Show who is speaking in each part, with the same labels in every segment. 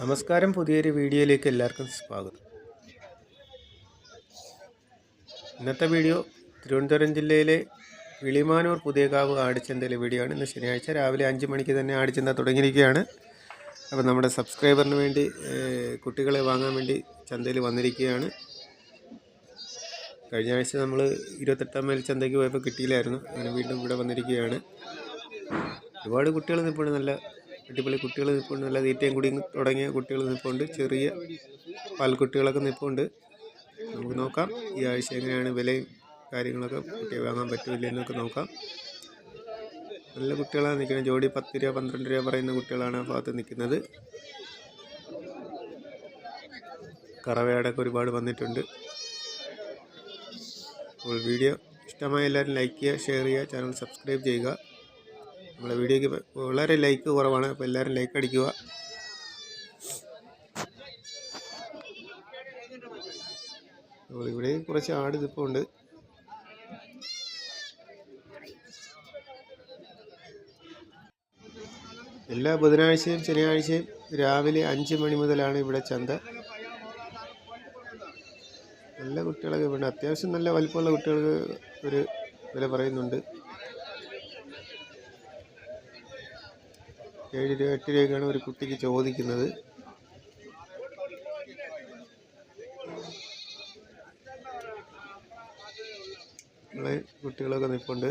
Speaker 1: നമസ്കാരം. പുതിയൊരു വീഡിയോയിലേക്ക് എല്ലാവർക്കും സ്വാഗതം. ഇന്നത്തെ വീഡിയോ തിരുവനന്തപുരം ജില്ലയിലെ വിളിമാനൂർ പുതിയകാവ് ആടിച്ചന്തയിലെ വീഡിയോ ആണ്. ഇന്ന് ശനിയാഴ്ച രാവിലെ അഞ്ച് മണിക്ക് തന്നെ ആടിച്ചന്ത തുടങ്ങിയിരിക്കുകയാണ്. അപ്പോൾ നമ്മുടെ സബ്സ്ക്രൈബറിന് വേണ്ടി കുട്ടികളെ വാങ്ങാൻ വേണ്ടി ചന്തയിൽ വന്നിരിക്കുകയാണ്. കഴിഞ്ഞ ആഴ്ച നമ്മൾ ഇരുപത്തെട്ടാം മേൽ ചന്തയ്ക്ക് പോയപ്പോൾ കിട്ടിയില്ലായിരുന്നു. അങ്ങനെ വീണ്ടും ഇവിടെ വന്നിരിക്കുകയാണ്. ഒരുപാട് കുട്ടികൾ നിൽപ്പുണ്ട് നല്ല അടിപൊളി കുട്ടികൾ നിൽപ്പുണ്ട്. നല്ല തീറ്റയും കൂടി തുടങ്ങിയ കുട്ടികൾ നിൽപ്പുണ്ട്. ചെറിയ പാൽക്കുട്ടികളൊക്കെ നിൽപ്പുണ്ട്. നമുക്ക് നോക്കാം. ഈ ആഴ്ച എങ്ങനെയാണ് വിലയും കാര്യങ്ങളൊക്കെ കുട്ടിയെ വാങ്ങാൻ പറ്റില്ല എന്നൊക്കെ നോക്കാം. നല്ല കുട്ടികളാണ് നിൽക്കുന്നത്. ജോഡി പത്ത് രൂപ പന്ത്രണ്ട് രൂപ പറയുന്ന കുട്ടികളാണ് ആ ഭാഗത്ത് നിൽക്കുന്നത്. കറവയാടൊക്കെ ഒരുപാട് വന്നിട്ടുണ്ട്. അപ്പോൾ വീഡിയോ ഇഷ്ടമായ എല്ലാവരും ലൈക്ക് ചെയ്യുക ഷെയർ ചെയ്യുക ചാനൽ സബ്സ്ക്രൈബ് ചെയ്യുക. നമ്മുടെ വീഡിയോയ്ക്ക് വളരെ ലൈക്ക് കുറവാണ്. അപ്പോൾ എല്ലാവരും ലൈക്ക് അടിക്കുക. ഇവിടെ കുറച്ച് ആട് ഇതിപ്പോൾ ഉണ്ട്. എല്ലാ ബുധനാഴ്ചയും ശനിയാഴ്ചയും രാവിലെ അഞ്ച് മണി മുതലാണ് ഇവിടെ ചന്ത. നല്ല കുട്ടികളൊക്കെ ഇവിടെ. അത്യാവശ്യം നല്ല വലിപ്പമുള്ള കുട്ടികൾക്ക് ഒരു വില പറയുന്നുണ്ട്. ഏഴ് രൂപ എട്ട് രൂപയ്ക്കാണ് ഒരു കുട്ടിക്ക് ചോദിക്കുന്നത്. കുട്ടികളൊക്കെ നിൽപ്പുണ്ട്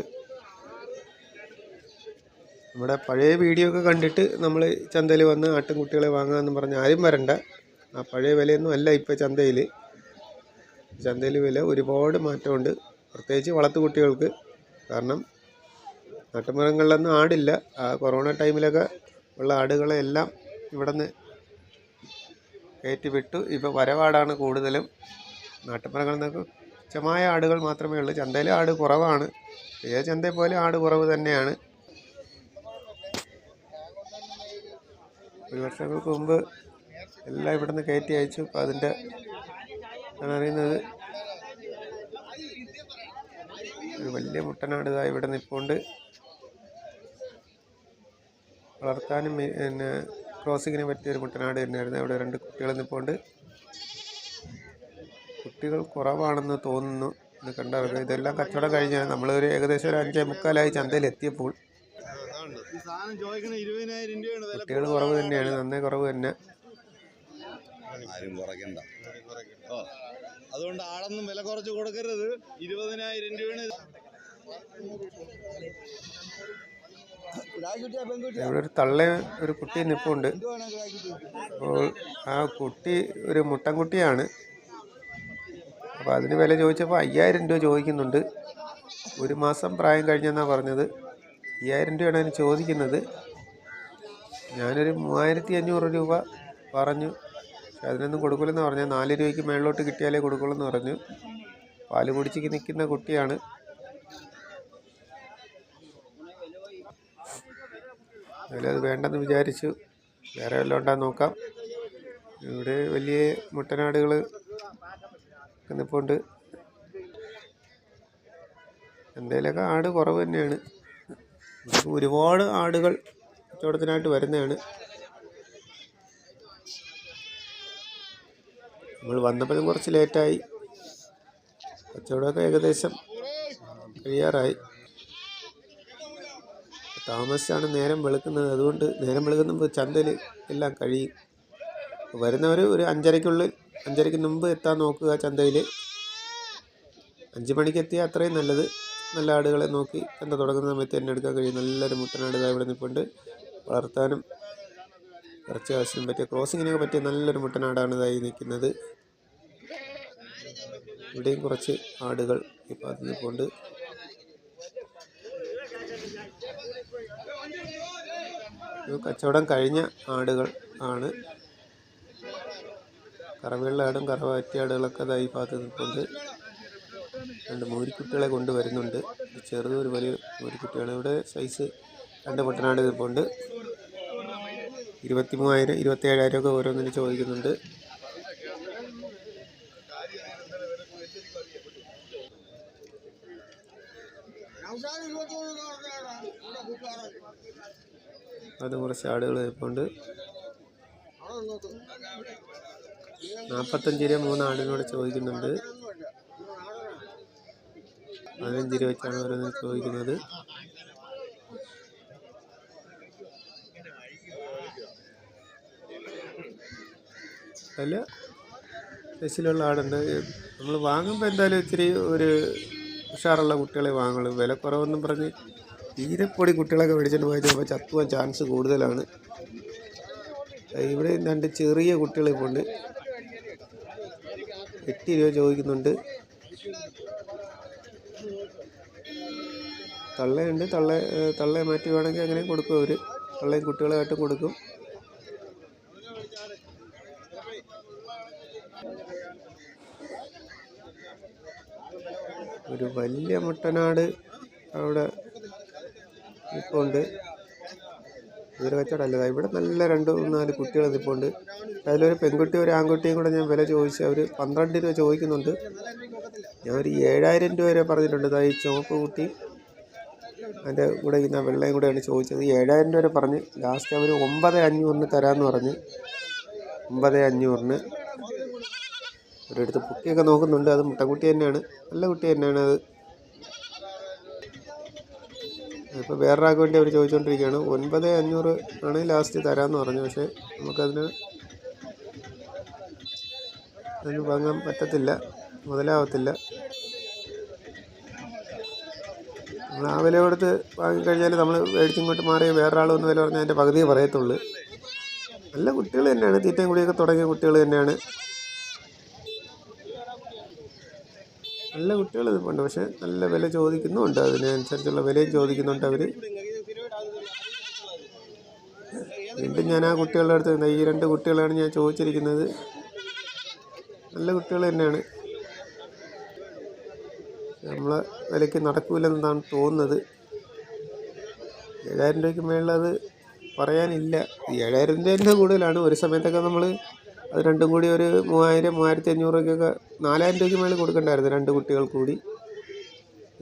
Speaker 1: നമ്മുടെ പഴയ വീഡിയോ ഒക്കെ കണ്ടിട്ട് നമ്മൾ ചന്തയിൽ വന്ന് ആട്ടിൻകുട്ടികളെ വാങ്ങാമെന്ന് പറഞ്ഞ് ആരും വരണ്ട. ആ പഴയ വിലയൊന്നും അല്ല ഇപ്പോൾ ചന്തയിൽ ചന്തയിൽ വില ഒരുപാട് മാറ്റമുണ്ട്. പ്രത്യേകിച്ച് വളർത്തു കുട്ടികൾക്ക്. കാരണം നാട്ടുമൃഗങ്ങളിലൊന്നും ആടില്ല. ആ കൊറോണ ടൈമിലൊക്കെ ഉള്ള ആടുകളെ എല്ലാം ഇവിടെ നിന്ന് കയറ്റിവിട്ടു. ഇപ്പോൾ വരവാടാണ് കൂടുതലും. നാട്ടുമൃഗങ്ങളിൽ നിന്നൊക്കെ തുച്ഛമായ ആടുകൾ മാത്രമേ ഉള്ളൂ. ചന്തയിൽ ആട് കുറവാണ്. ഏത് ചന്തയെ പോലെ ആട് കുറവ് തന്നെയാണ്. ഒരു വർഷങ്ങൾക്ക് മുമ്പ് എല്ലാം ഇവിടുന്ന് കയറ്റി അയച്ചു. ഇപ്പം അതിന്റെ അറിയുന്നത് ഒരു വലിയ മുട്ടനാട് ഇതാ ഇവിടെ നിൽപ്പുണ്ട് വളർത്താനും പിന്നെ ക്രോസിങ്ങിന് പറ്റിയൊരു കുട്ടനാട് തന്നെയായിരുന്നു. അവിടെ രണ്ട് കുട്ടികൾ നിൽപ്പുണ്ട് കുട്ടികൾ കുറവാണെന്ന് തോന്നുന്നു ഇത് കണ്ടറിവ് ഇതെല്ലാം കച്ചവടം കഴിഞ്ഞാൽ നമ്മളൊരു ഏകദേശം ഒരു അഞ്ചേ മുക്കാലായി ചന്തയിൽ എത്തിയപ്പോൾ കുട്ടികൾ കുറവ് തന്നെയാണ് നന്നേ കുറവ് തന്നെ.
Speaker 2: ആരും കുറയ്ക്കണ്ട. അതുകൊണ്ട് ആളൊന്നും വില കുറച്ച് കൊടുക്കരുത്. ഇരുപതിനായിരം രൂപയാണ്.
Speaker 1: ഇവിടെ ഒരു തള്ള ഒരു കുട്ടി നിപ്പുണ്ട്. അപ്പോൾ ആ കുട്ടി ഒരു മുട്ടൻകുട്ടിയാണ്. അപ്പോൾ അതിന് വില ചോദിച്ചപ്പോൾ അയ്യായിരം രൂപ ചോദിക്കുന്നുണ്ട്. ഒരു മാസം പ്രായം കഴിഞ്ഞെന്നാണ് പറഞ്ഞത്. അയ്യായിരം രൂപയാണ് അതിന് ചോദിക്കുന്നത്. ഞാനൊരു മൂവായിരത്തി അഞ്ഞൂറ് രൂപ പറഞ്ഞു. പക്ഷെ അതിനൊന്നും കൊടുക്കില്ലെന്ന് പറഞ്ഞാൽ നാല് രൂപയ്ക്ക് മേളിലോട്ട് കിട്ടിയാലേ കൊടുക്കുള്ളൂ എന്ന് പറഞ്ഞു. പാൽ കുടിച്ച് നിൽക്കുന്ന കുട്ടിയാണ്. അതിൽ അത് വേണ്ടെന്ന് വിചാരിച്ചു വേറെ വല്ലതും ഉണ്ടാ നോക്കാം. ഇവിടെ വലിയ മുട്ടനാടുകൾ നിൽപ്പുണ്ട്. എന്തേലൊക്കെ ആട് കുറവ് തന്നെയാണ്. ഒരുപാട് ആടുകൾ കച്ചവടത്തിനായിട്ട് വരുന്നതാണ്. നമ്മൾ വന്നപ്പോഴും കുറച്ച് ലേറ്റായി. കച്ചവടമൊക്കെ ഏകദേശം കഴിയാറായി. താമസിച്ചാണ് നേരം വെളുക്കുന്നത്. അതുകൊണ്ട് നേരം വെളുക്കുമ്പോൾ ചന്തയിൽ എല്ലാം കഴിയും. വരുന്നവർ ഒരു അഞ്ചരയ്ക്കുള്ളിൽ അഞ്ചരയ്ക്ക് മുമ്പ് എത്താൻ നോക്കുക ചന്തയിൽ അഞ്ച് മണിക്ക് എത്തിയാൽ അത്രയും നല്ലത്. നല്ല ആടുകളെ നോക്കി ചന്ത തുടങ്ങുന്ന സമയത്ത് തന്നെ എടുക്കാൻ കഴിയും. നല്ലൊരു മുട്ടനാട് ഇവിടെ നിൽപ്പുണ്ട് വളർത്താനും ഇറച്ചി ആവശ്യം പറ്റിയ ക്രോസിങ്ങിനൊക്കെ പറ്റിയ നല്ലൊരു മുട്ടനാടാണ് ഇതായി നിൽക്കുന്നത്. ഇവിടെയും കുറച്ച് ആടുകൾ ഇപ്പോൾ അത് നിൽപ്പുണ്ട് കച്ചവടം കഴിഞ്ഞ ആടുകൾ ആണ്. കറവയുള്ള ആടും കറവ പറ്റിയ ആടുകളൊക്കെ ഇതായി ഭാഗത്ത് നിൽപ്പുണ്ട്. രണ്ട് മൂരിക്കുട്ടികളെ കൊണ്ടുവരുന്നുണ്ട്. ചെറുത് ഒരു വലിയ മൂരിക്കുട്ടിയാണ്. ഇവിടെ സൈസ് രണ്ട് മുട്ടനാട് നിൽപ്പുണ്ട്. ഇരുപത്തി മൂവായിരം ഇരുപത്തി ഏഴായിരം ഒക്കെ ഓരോന്നിന് ചോദിക്കുന്നുണ്ട്. അത് കുറച്ച് ആടുകൾ നിൽപ്പുണ്ട് നാൽപ്പത്തഞ്ച് രൂപ മൂന്ന് ആടിനോട് ചോദിക്കുന്നുണ്ട്. പതിനഞ്ച് രൂപ വെച്ചാണ് ഓരോന്ന് ചോദിക്കുന്നത്. അല്ല ബസ്സിലുള്ള ആടുണ്ട്. നമ്മൾ വാങ്ങുമ്പോൾ എന്തായാലും ഇച്ചിരി ഒരു ഉഷാറുള്ള കുട്ടികളെ വാങ്ങുള്ളൂ. വില കുറവെന്നും പറഞ്ഞ് തീരെ പൊടി കുട്ടികളൊക്കെ മേടിച്ചിട്ട് പോയി ചിലപ്പോൾ ചത്തുവാൻ ചാൻസ് കൂടുതലാണ്. ഇവിടെ രണ്ട് ചെറിയ കുട്ടികൾ ഇപ്പോൾ ഉണ്ട്. എട്ട് രൂപ ചോദിക്കുന്നുണ്ട്. തള്ളയുണ്ട്. തള്ള തള്ളയെ മാറ്റി വേണമെങ്കിൽ അങ്ങനെ കൊടുക്കും അവർ തള്ളയും കുട്ടികളായിട്ട് കൊടുക്കും. ഒരു വലിയ മുട്ടനാട് അവിടെ നിൽപ്പുണ്ട് ഇതൊരു കച്ചവടമല്ല ഇവിടെ നല്ല രണ്ട് നാല് കുട്ടികൾ നിൽപ്പുണ്ട് അതിലൊരു പെൺകുട്ടി ഒരു ആൺകുട്ടിയും കൂടെ ഞാൻ വില ചോദിച്ചു അവർ പന്ത്രണ്ട് രൂപ ചോദിക്കുന്നുണ്ട്. ഞാൻ ഒരു ഏഴായിരം രൂപ വരെ പറഞ്ഞിട്ടുണ്ട്. ദാ ഈ ചുവപ്പ് കുട്ടി അതിന്റെ കൂടെ ഇന്ന വെള്ളയും കൂടെയാണ് ചോദിച്ചത്. ഏഴായിരം രൂപ വരെ പറഞ്ഞ് ലാസ്റ്റ് അവർ ഒമ്പത് അഞ്ഞൂറിന് തരാമെന്ന് പറഞ്ഞ് ഒമ്പത് അഞ്ഞൂറിന് ഒരിടത്ത് കുട്ടിയൊക്കെ നോക്കുന്നുണ്ട്. അത് മുട്ടക്കുട്ടി തന്നെയാണ്. നല്ല കുട്ടി തന്നെയാണ് അത്. ഇപ്പോൾ വേറൊരാൾക്ക് വേണ്ടി അവർ ചോദിച്ചുകൊണ്ടിരിക്കുകയാണ് ഒൻപത് അഞ്ഞൂറ് ആണ് ലാസ്റ്റ് തരാമെന്ന് പറഞ്ഞു. പക്ഷേ നമുക്കതിന് അതിന് വാങ്ങാൻ പറ്റത്തില്ല. മുതലാവത്തില്ല. നമ്മൾ ആ വില കൊടുത്ത് വാങ്ങിക്കഴിഞ്ഞാൽ നമ്മൾ മേടിച്ചിങ്ങോട്ട് മാറി വേറൊരാൾ ഒന്ന് വില പറഞ്ഞാൽ അതിന്റെ പകുതിയേ പറയത്തുള്ളൂ. നല്ല കുട്ടികൾ തന്നെയാണ്. തീറ്റയും കുടിയൊക്കെ തുടങ്ങിയ കുട്ടികൾ തന്നെയാണ്. നല്ല കുട്ടികൾ ഇതുണ്ട് പക്ഷേ നല്ല വില ചോദിക്കുന്നുമുണ്ട്. അതിനനുസരിച്ചുള്ള വിലയും ചോദിക്കുന്നുണ്ട് അവർ വീണ്ടും ഞാൻ ആ കുട്ടികളുടെ അടുത്ത് ഈ രണ്ട് കുട്ടികളാണ് ഞാൻ ചോദിച്ചിരിക്കുന്നത്. നല്ല കുട്ടികൾ തന്നെയാണ്. നമ്മളെ വിലയ്ക്ക് നടക്കൂലെന്നാണ് തോന്നുന്നത്. ഏഴായിരം രൂപയ്ക്ക് മേളിൽ അത് പറയാനില്ല. ഏഴായിരം രൂപ തന്നെ കൂടുതലാണ്. ഒരു സമയത്തൊക്കെ നമ്മൾ അത് രണ്ടും കൂടി ഒരു മൂവായിരം മൂവായിരത്തി അഞ്ഞൂറ് രൂപയ്ക്കൊക്കെ നാലായിരം രൂപയ്ക്ക് മേളിൽ കൊടുക്കണ്ടായിരുന്നു രണ്ട് കുട്ടികൾ കൂടി.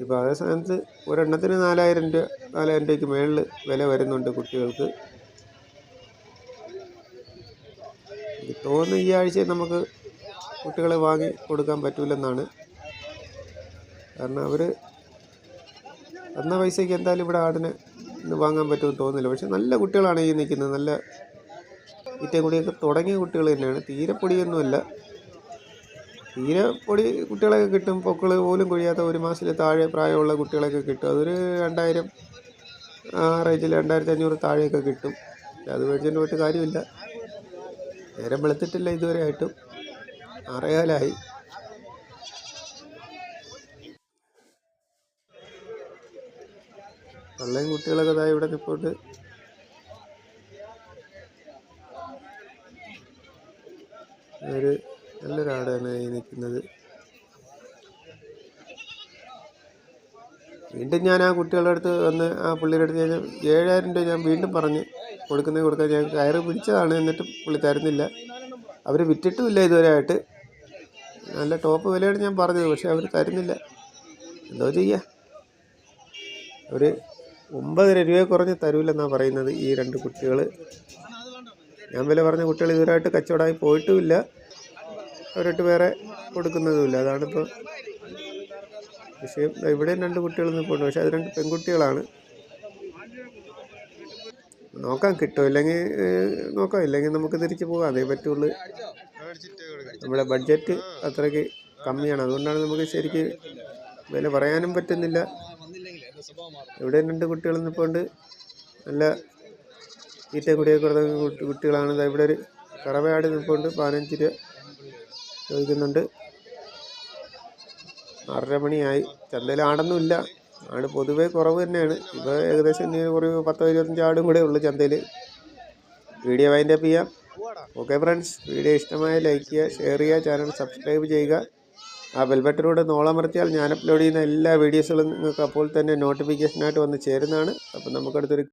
Speaker 1: ഇപ്പോൾ അതേ സ്ഥാനത്ത് ഒരെണ്ണത്തിന് നാലായിരം രൂപ നാലായിരം രൂപയ്ക്ക് മേളിൽ വില വരുന്നുണ്ട് കുട്ടികൾക്ക്. തോന്നുന്നു ഈ ആഴ്ച നമുക്ക് കുട്ടികളെ വാങ്ങി കൊടുക്കാൻ പറ്റില്ലെന്നാണ് കാരണം അവർ തന്ന പൈസയ്ക്ക് എന്തായാലും ഇവിടെ ആടിനെ ഇന്ന് വാങ്ങാൻ പറ്റുമെന്ന് തോന്നുന്നില്ല. പക്ഷെ നല്ല കുട്ടികളാണ് ഈ നിൽക്കുന്നത്. നല്ല ഈറ്റയും കൂടിയൊക്കെ തുടങ്ങിയ കുട്ടികൾ തന്നെയാണ്. തീരപ്പൊടിയൊന്നുമല്ല തീരപ്പൊടി തീരെ പൊടി കുട്ടികളൊക്കെ കിട്ടും. പൊക്കൾ പോലും കൊഴിയാത്ത ഒരു മാസത്തിൽ താഴെ പ്രായമുള്ള കുട്ടികളൊക്കെ കിട്ടും. അതൊരു രണ്ടായിരം ആ റേഞ്ചിൽ രണ്ടായിരത്തി അഞ്ഞൂറ് താഴെയൊക്കെ കിട്ടും. അത് മേടിച്ചുകൊണ്ട് പോയിട്ട് കാര്യമില്ല. നേരം വെളുത്തിട്ടില്ല ഇതുവരെ ആയിട്ടും. അറിയാലായി. പള്ളയും കുട്ടികളൊക്കെ ഇതായി ഇവിടെ നിൽപ്പുണ്ട് ഒരു നല്ലൊരാടാണ് ഈ നിൽക്കുന്നത്. വീണ്ടും ഞാൻ ആ കുട്ടികളുടെ അടുത്ത് വന്ന് ആ പുള്ളിയുടെ അടുത്ത് ഞാൻ ഏഴായിരം രൂപ ഞാൻ വീണ്ടും പറഞ്ഞ് കൊടുക്കുന്നത് കൊടുക്കാൻ ഞാൻ കയറ് പിടിച്ചതാണ് എന്നിട്ട് പുള്ളി തരുന്നില്ല. അവർ വിറ്റിട്ടുമില്ല ഇതുവരെ ആയിട്ട്. നല്ല ടോപ്പ് വിലയാണ് ഞാൻ പറഞ്ഞത് പക്ഷേ അവർ തരുന്നില്ല. എന്തോ ചെയ്യുക ഒരു ഒമ്പതര രൂപ കുറഞ്ഞ് തരൂലെന്നാണ് പറയുന്നത് ഈ രണ്ട് കുട്ടികൾ ഞാൻ വില പറഞ്ഞ കുട്ടികൾ ഇതുവരെയായിട്ട് കച്ചവടമായി പോയിട്ടുമില്ല. അവരായിട്ട് വേറെ കൊടുക്കുന്നതുമില്ല. അതാണിപ്പോൾ വിഷയം. ഇവിടെയും രണ്ട് കുട്ടികൾ നിൽപ്പുണ്ട്. പക്ഷേ അത് രണ്ട് പെൺകുട്ടികളാണ്. നോക്കാം കിട്ടും? ഇല്ലെങ്കിൽ നോക്കാം. ഇല്ലെങ്കിൽ നമുക്ക് തിരിച്ചു പോകാം. അതേ പറ്റുള്ളൂ. നമ്മുടെ ബഡ്ജറ്റ് അത്രയ്ക്ക് കമ്മിയാണ്. അതുകൊണ്ടാണ് നമുക്ക് ശരിക്ക് വില പറയാനും പറ്റുന്നില്ല. ഇവിടെ രണ്ട് കുട്ടികൾ നിൽപ്പുണ്ട്. നല്ല തീറ്റ കുടിയൊക്കെ കുട്ടികളാണ്. ഇവിടെ ഒരു കറവയാട് നിൽപ്പുണ്ട്. പതിനഞ്ച് രൂപ. ചോദിക്കുന്നുണ്ട്. ആറര മണിയായി. ചന്തയിൽ ആടൊന്നുമില്ല ആട് പൊതുവേ കുറവ് തന്നെയാണ്. ഇപ്പോൾ ഏകദേശം ഇനി ഒരു പത്തോ ഇരുപത്തഞ്ച് ആടും കൂടെ ഉള്ളൂ ചന്തയിൽ വീഡിയോ വൈൻഡ് അപ്പ് ചെയ്യാം. ഓക്കെ ഫ്രണ്ട്സ് വീഡിയോ ഇഷ്ടമായ ലൈക്ക് ചെയ്യുക ഷെയർ ചെയ്യുക ചാനൽ സബ്സ്ക്രൈബ് ചെയ്യുക. ആ ബെൽബട്ടനോട് നോളമർത്തിയാൽ ഞാൻ അപ്ലോഡ് ചെയ്യുന്ന എല്ലാ വീഡിയോസുകളും നിങ്ങൾക്ക് അപ്പോൾ തന്നെ നോട്ടിഫിക്കേഷനായിട്ട് വന്ന് ചേരുന്നതാണ്. അപ്പം നമുക്കടുത്തൊരു